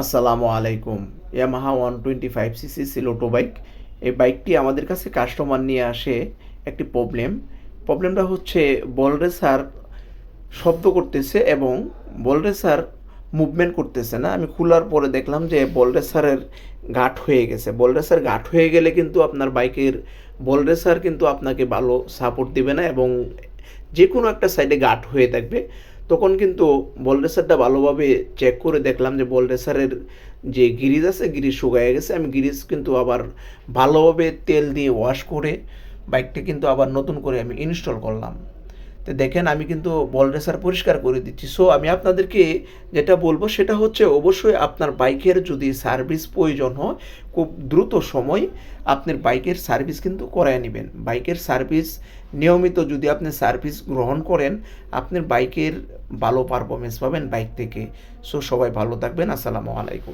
আসসালামু আলাইকুম। Yamaha one twenty five CC সিলোটো bike. এই বাইকটি আমাদের কাছে কাস্টমার নিয়ে আসে একটি প্রবলেম। প্রবলেমটা হচ্ছে বল রেসার শব্দ করতেছে এবং বল রেসার মুভমেন্ট করতেছে না। আমি খোলার পরে দেখলাম যে বল রেসারের গাঠ হয়ে গেছে। বল রেসার গাঠ হয়ে গেলে কিন্তু আপনার বাইকের বল রেসার কিন্তু আপনাকে ভালো সাপোর্ট দিবে না এবং যে কোনো একটা সাইডে গাঠ হয়ে থাকবে। তখন কিন্তু বল রেসারটা ভালোভাবে চেক করে দেখলাম যে বল রেসারের যে গিরিজ আছে গিরিজ শুকায় গেছে। আমি গিরিজ কিন্তু আবার ভালোভাবে তেল দিয়ে ওয়াশ করে বাইকটা কিন্তু আবার নতুন করে আমি ইনস্টল করলাম। তো দেখেন আমি কিন্তু বল রেসার পরিষ্কার করে দিচ্ছি। সো আমি আপনাদেরকে যেটা বলব সেটা হচ্ছে অবশ্যই আপনার বাইকের যদি সার্ভিস প্রয়োজন হয়, খুব দ্রুত সময় আপনার বাইকের সার্ভিস কিন্তু করায় নেবেন। বাইকের সার্ভিস নিয়মিত যদি আপনি সার্ভিস গ্রহণ করেন, আপনার বাইকের ভালো পারফরমেন্স পাবেন বাইক থেকে। সো সবাই ভালো থাকবেন। আসসালামু আলাইকুম।